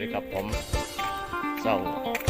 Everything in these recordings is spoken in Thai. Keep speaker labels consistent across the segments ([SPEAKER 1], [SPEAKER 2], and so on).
[SPEAKER 1] ดีครับผมเศร้าเศร้า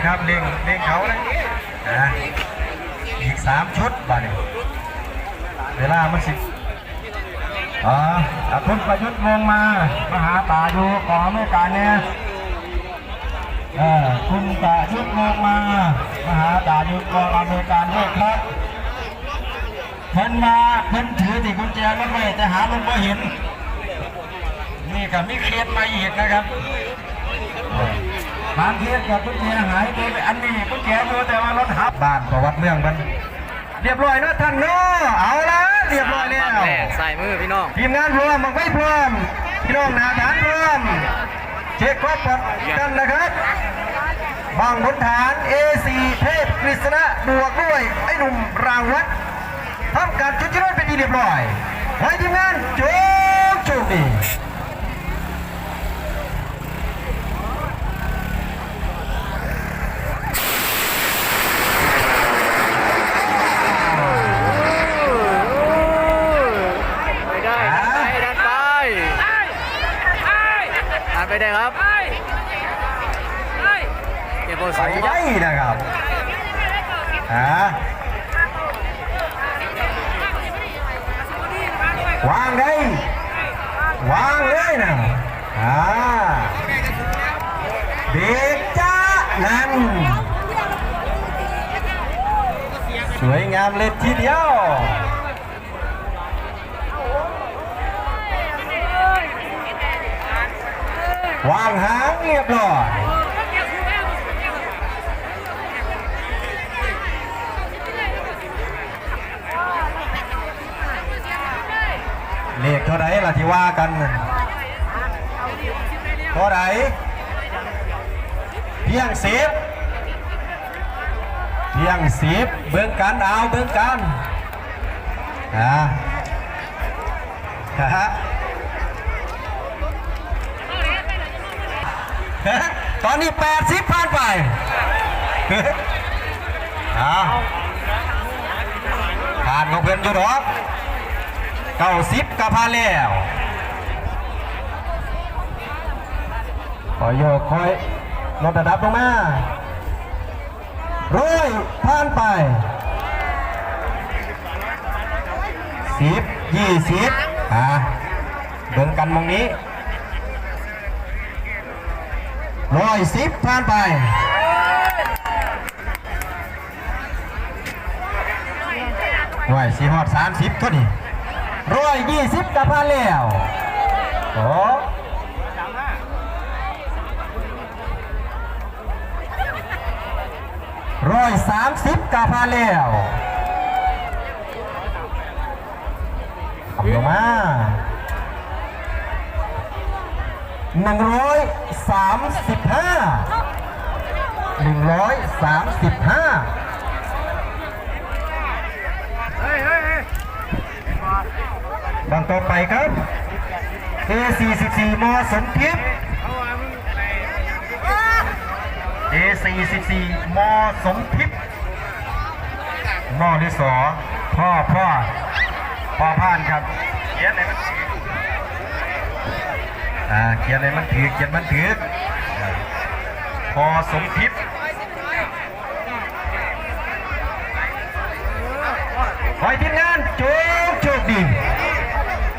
[SPEAKER 1] นะ
[SPEAKER 2] ครับเล่งเล่งเขานะอะอีกสามชุดบ่เนี่ยเวลามันสิอ๋ออะคุณประยุทธ์วงมามหาตาอยู่ขออเมริกาเนี่ยเออคุณประยุทธ์วงมา มหาตาอยู่กองอเมริกันด้วยครับเพิ่นมาเพิ่นถือที่กุญแจรถไว้แต่หามันไม่เห็น นี่ก็มีเคสมาอีกนะครับ บางทีกับกุญแจหายไปอันนี้กุญแจอยู่แต่ว่ารถหับบ้านประวัติเมืองมันเรียบร้อยเนอะท่านเนาะเอาละเรียบร้อยแล้ว
[SPEAKER 1] แรกใส่มือพี่น้อง
[SPEAKER 2] ทีมงานพร้อมมันไม่พร้อมพี่น้องนาฐานพร้อมเช็คครบหมดกันนะครับบางบนฐาน A4 เทพกฤษณะบวกด้วยไอ้หนุ่มรางวัดทำการชุดชรถเป็นที่เรียบร้อยไว้ทีมงานโจกโชคดี ฮะวางได้ วางเลยนะอ่าเบรกจ้านั่นสวยงามเลยทีเดียววางหางเรียบร้อย ท่าไหร่ล่ะที่ว่ากันเท่าไหร่เพียงสิบเพียงสิบเบิ่งกันเอาเบิ่งกันฮะฮะตอนนี้แปดสิบผ่านไปเอาผ่านของเพื่อนอยู่ดอ เก้าสิบกะพาแล้วคอยโยกคอยลดระดับลงมาร้อยผ่านไปสิบยี่สิบอะเดินกันมองนี้ร้อยสิบผ่านไปร้อยสี่หอดสามสิบเท่านี้ ร้อยยี่สิบกับพันแล้วโอ้ร้อยสามสิบกับพันแล้วเอาลงมาหนึ่งร้อยสามสิบห้าหนึ่งร้อยสามสิบห้า ดังต่อไปครับ A44 มอสมทิพย์ A44 มอสมทิพย์มอหรือสอพ่อพ่อพ่อพานครับเขียนอะไรมันถืออ่าเขียนอะไรมันถือเขียนมันถืออ่าพอสมทิพย์ขอให้ทีมงานโชคโชคดี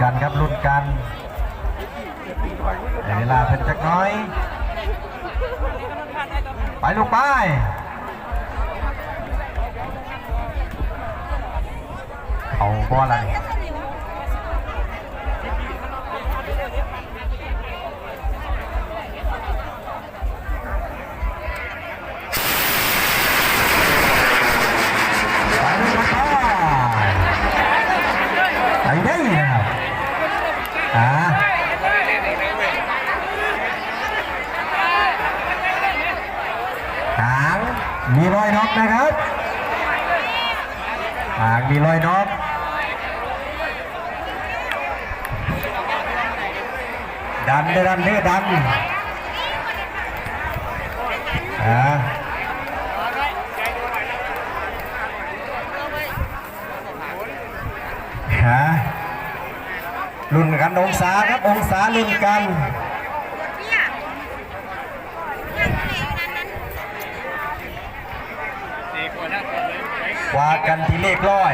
[SPEAKER 2] กั
[SPEAKER 1] น
[SPEAKER 2] ครับรุ่นกันเวลาเพิ่นจักน้อย ไปลูกไปเอาบอลอะไรไปลูกไปไปได้ นะครับอ่าหางมีรอยน็อกนะครับหางมีรอยน็อกดันเด้ดันเด้อดันอ่าฮะ รุ่นกันองศาครับองศารุ่นกัน
[SPEAKER 1] สี่คนห้าคนเลย
[SPEAKER 2] ว่ากันที่เลขร้อย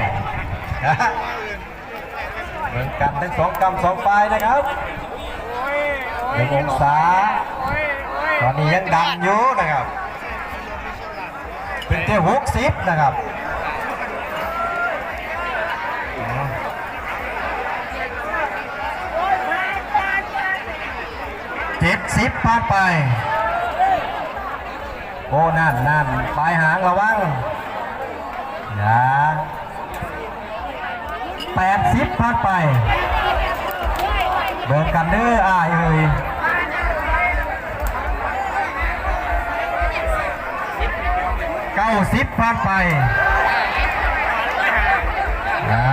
[SPEAKER 2] นะฮะเหมือนกันทั้งสองกำสองปลายนะครับหนึ่งองศาตอนนี้ยังดังอยู่นะครับเป็นที่หกสิบนะครับเจ็ด สิบผ่านไป โอ้นั่นนั่นปลายหางระวังอย่าแปดสิบผ่านไปเบิกกันเด้ออ้ายเอ้ยเก้าสิบผ่านไปนะ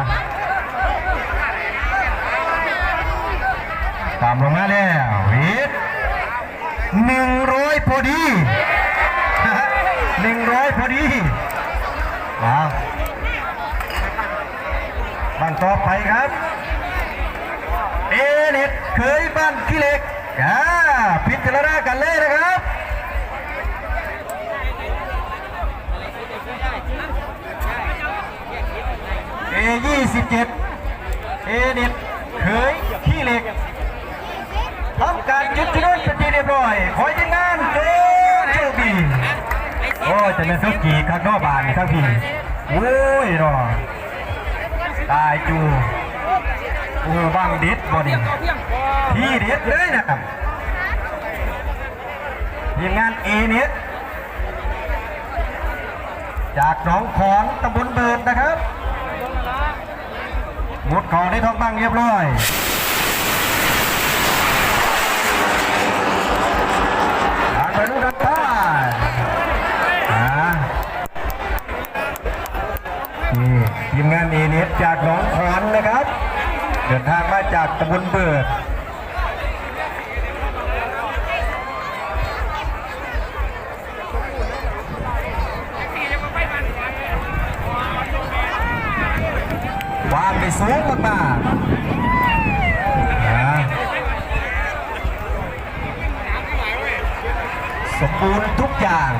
[SPEAKER 2] ตามลงมาแล้ว หนึ่งร้อยพอดีหนึ่งร้อยพอดีมาบ้านต่อไปครับเอเน็ตเคยบ้านขี้เหล็กอ่าพิจารณากันเลยนะครับเอยี่สิบเจ็ดเอเน็ตเคยขี้เหล็ก ทำการจุดจุดนเป็นที่เรียบร้อยขอให้งานเด้อโชคดีโอ้จะเป็นทุกกีข้างนอกบานทั้งพี่โอ้ยรอตายจูโอ้บางเด็ดบอดีที่เด็ดเลยนะครับทีมงานเอเน็ตจากหนองขอนตำบลเบิดนะครับหมดก่อนได้ทองบังเรียบร้อย ทีมงานเอเนสจากหนองขอนนะครับ เดินทางมาจากตำบลเบิดวางไปสูงมากๆสมบูรณ์ทุกอย่าง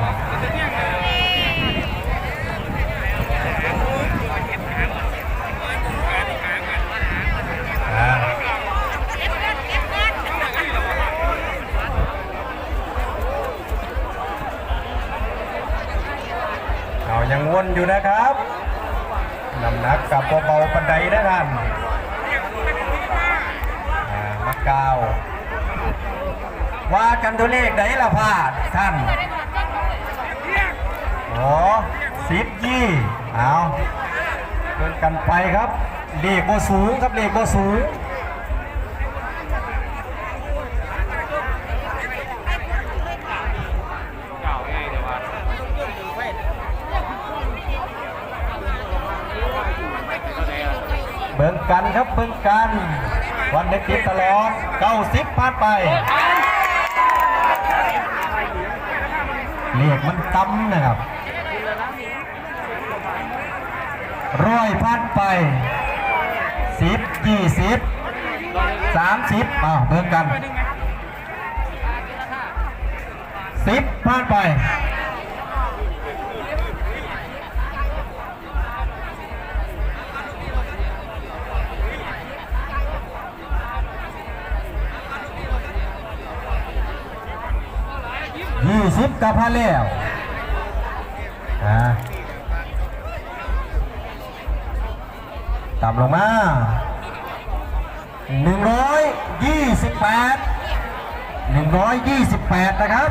[SPEAKER 2] วนอยู่นะครับน้ำหนักกับเบาๆปันไดนะท่านอ่ามะกาวว่ากันตัวเลขไหนละพาดท่านโอ้สิบยี่เอาเดินกันไปครับเลขโบสูงครับเลขโบสูง เบิ่งกันครับเบิ่งกัน วันเด็กติดตลอดเก้าสิบผ่านไปเรียกมันต่ำนะครับร้อยผ่านไปสิบยี่สิบสามสิบอ้าวเบิ่งกันสิบผ่านไป สิบกับพาแล้วอ่าต่ำลงมาหนึ่งร้อยยี่สิบแปดหนึ่งร้อยยี่สิบแปดนะครับ